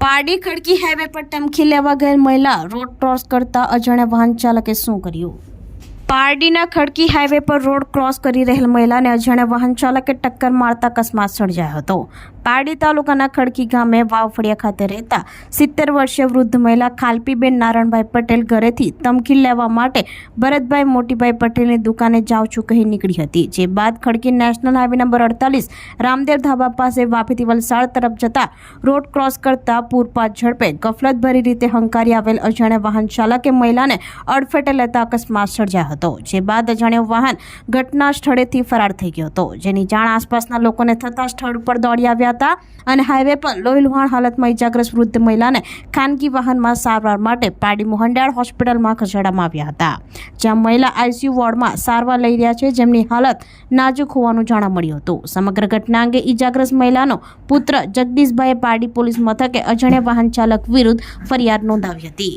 પારડી ખડકી હાઈવે પર ટમખી લેવા ગયેલ મહિલા રોડ ક્રોસ કરતા અજાણ્યા વાહન ચાલકે શું કર્યું? પારડીના ખડકી હાઈવે પર રોડ ક્રોસ કરી રહેલ મહિલાને અજાણ્યા વાહન ચાલકે ટક્કર મારતા અકસ્માત સર્જાયો હતો. પારડી તાલુકાના ખડકી ગામે વાવફળિયા ખાતે રહેતા સિત્તેર વર્ષીય વૃદ્ધ મહિલા ખાલપીબેન નારણભાઈ પટેલ ઘરેથી તમખી લેવા માટે ભરતભાઈ મોટીભાઈ પટેલની દુકાને જાઉં છું કહી નીકળી હતી, જે બાદ ખડકી નેશનલ હાઈવે નંબર અડતાલીસ રામદેવ ધાબા પાસે વાપીથી વલસાડ તરફ જતા રોડ ક્રોસ કરતા પૂરપાટ ઝડપે ગફલતભરી રીતે હંકારી આવેલ અજાણ્યા વાહન ચાલકે મહિલાને અડફેટે લેતા અકસ્માત સર્જાયો હતો, જે બાદ અજાણ્યો વાહન ઘટના સ્થળેથી ફરાર થઈ ગયો હતો, જેની જાણ આસપાસના લોકોને થતા સ્થળ ઉપર દોડી આવ્યા હતા અને હાઈવે પર લોહી હાલતમાં ઇજાગ્રસ્ત વૃદ્ધ મહિલાને ખાનગી વાહનમાં સારવાર માટે પાડી મોહનડાળ હોસ્પિટલમાં ખસેડવામાં આવ્યા હતા. જ્યાં મહિલા આઈસીયુ વોર્ડમાં સારવાર લઈ રહ્યા છે જેમની હાલત નાજુક હોવાનું જાણવા મળ્યું હતું. સમગ્ર ઘટના અંગે ઇજાગ્રસ્ત મહિલાનો પુત્ર જગદીશભાઈએ પારડી પોલીસ મથકે અજાણ્યા વાહન ચાલક વિરુદ્ધ ફરિયાદ નોંધાવી હતી.